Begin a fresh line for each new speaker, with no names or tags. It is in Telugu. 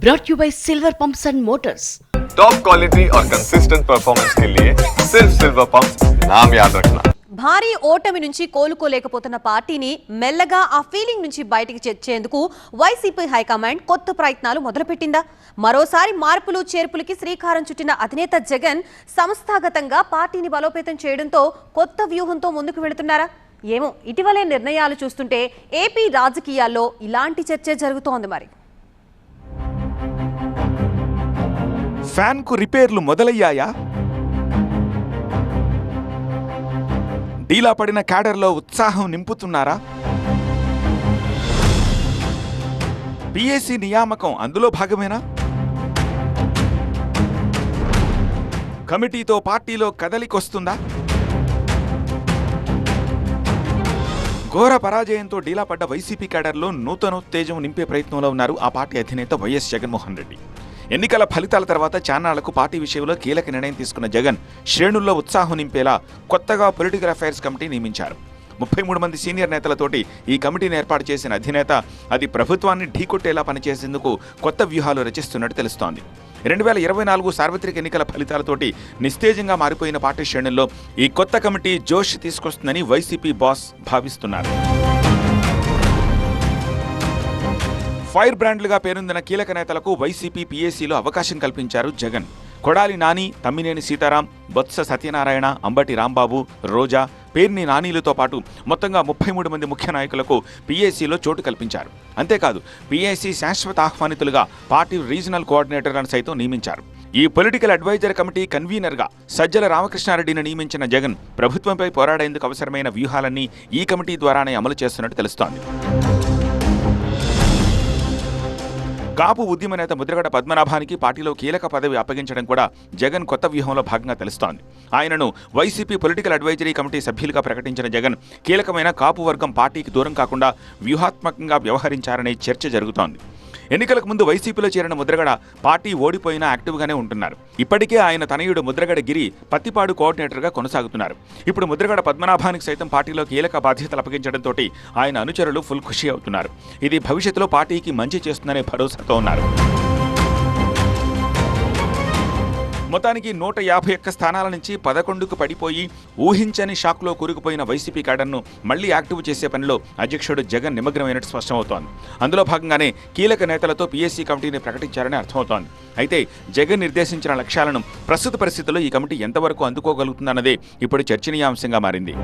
brought you by Silver Pumps and Motors.
Top quality और कंसिस्टेंट परफॉर्मेंस के लिए सिर्फ सिल्वर पंप नाम याद रखना
భారీ ఓటమి నుంచి కోలుకోలేకపోతున్న పార్టీని మెల్లగా ఆ ఫీలింగ్ నుంచి బయటికి తెచ్చేందుకు వైసీపీ హైకమాండ్ కొత్త ప్రయత్నాలు మొదలుపెట్టిందా మరోసారి మార్పులు చేర్పులకి శ్రీకారం చుట్టిన అధినేత జగన్ సంస్థాగతంగా పార్టీని బలోపేతం చేయడంతో కొత్త వ్యూహంతో ముందుకు వెళుతున్నారా ఏమో ఇటీవలే నిర్ణయాలు చూస్తుంటే ఏపీ రాజకీయాల్లో ఇలాంటి చర్చ జరుగుతోంది మరి
ఫ్యాన్కు రిపేర్లు మొదలయ్యాయా? డీలా పడిన క్యాడర్లో ఉత్సాహం నింపుతున్నారా? పిఎస్సి నియామకం అందులో భాగమేనా? కమిటీతో పార్టీలో కదలికొస్తుందా? ఘోర పరాజయంతో డీలా పడ్డ వైసీపీ క్యాడర్లో నూతనోత్తేజం నింపే ప్రయత్నంలో ఉన్నారు ఆ పార్టీ అధినేత వైఎస్ జగన్మోహన్ రెడ్డి. ఎన్నికల ఫలితాల తర్వాత చాన్నాళ్ళకు పార్టీ విషయంలో కీలక నిర్ణయం తీసుకున్న జగన్ శ్రేణుల్లో ఉత్సాహం నింపేలా కొత్తగా పొలిటికల్ అఫైర్స్ కమిటీ నియమించారు. ముప్పై మూడు మంది సీనియర్ నేతలతోటి ఈ కమిటీని ఏర్పాటు చేసిన అధినేత అది ప్రభుత్వాన్ని ఢీకొట్టేలా పనిచేసేందుకు కొత్త వ్యూహాలు రచిస్తున్నట్టు తెలుస్తోంది. రెండు వేల ఇరవై నాలుగు సార్వత్రిక ఎన్నికల ఫలితాలతోటి నిస్తేజంగా మారిపోయిన పార్టీ శ్రేణుల్లో ఈ కొత్త కమిటీ జోష్ తీసుకొస్తుందని వైసీపీ బాస్ భావిస్తున్నారు. ఫైర్ బ్రాండ్లుగా పేరొందిన కీలక నేతలకు వైసీపీ పీఏసీలో అవకాశం కల్పించారు జగన్. కొడాలి నాని తమ్మినేని సీతారాం బొత్స సత్యనారాయణ అంబటి రాంబాబు రోజా పేర్ని నానీలతో పాటు మొత్తంగా ముప్పై మూడు మంది ముఖ్య నాయకులకు పీఏసీలో చోటు కల్పించారు. అంతేకాదు పీఏసీ శాశ్వత ఆహ్వానితులుగా పార్టీ రీజనల్ కోఆర్డినేటర్లను సైతం నియమించారు. ఈ పొలిటికల్ అడ్వైజర్ కమిటీ కన్వీనర్గా సజ్జల రామకృష్ణారెడ్డిని నియమించిన జగన్ ప్రభుత్వంపై పోరాడేందుకు అవసరమైన వ్యూహాలన్నీ ఈ కమిటీ ద్వారానే అమలు చేస్తున్నట్టు తెలుస్తోంది. కాపు ఉద్యమ నేత ముద్రగడ పద్మనాభానికి పార్టీలో కీలక పదవి అప్పగించడం కూడా జగన్ కొత్త వ్యూహంలో భాగంగా తెలుస్తోంది. ఆయనను వైసీపీ పొలిటికల్ అడ్వైజరీ కమిటీ సభ్యులుగా ప్రకటించిన జగన్ కీలకమైన కాపు వర్గం పార్టీకి దూరం కాకుండా వ్యూహాత్మకంగా వ్యవహరించారనే చర్చ జరుగుతోంది. ఎన్నికలకు ముందు వైసీపీలో చేరిన ముద్రగడ పార్టీ ఓడిపోయినా యాక్టివ్గానే ఉంటున్నారు. ఇప్పటికే ఆయన తనయుడు ముద్రగడ గిరి పత్తిపాడు కోఆర్డినేటర్గా కొనసాగుతున్నారు. ఇప్పుడు ముద్రగడ పద్మనాభానికి సైతం పార్టీలో కీలక బాధ్యతలు అప్పగించడంతో ఆయన అనుచరులు ఫుల్ ఖుషి అవుతున్నారు. ఇది భవిష్యత్తులో పార్టీకి మంచి చేస్తుందనే భరోసాతో ఉన్నారు. మొత్తానికి నూట యాభై ఒక్క స్థానాల నుంచి పదకొండుకు పడిపోయి ఊహించని షాక్లో కూరుకుపోయిన వైసీపీ క్యాడర్ను మళ్ళీ యాక్టివ్ చేసే పనిలో అధ్యక్షుడు జగన్ నిమగ్నమైనట్టు స్పష్టమవుతోంది. అందులో భాగంగానే కీలక నేతలతో పీఎస్సీ కమిటీని ప్రకటించారని అర్థమవుతోంది. అయితే జగన్ నిర్దేశించిన లక్ష్యాలను ప్రస్తుత పరిస్థితుల్లో ఈ కమిటీ ఎంతవరకు అందుకోగలుగుతుందన్నదే ఇప్పుడు చర్చనీయాంశంగా మారింది.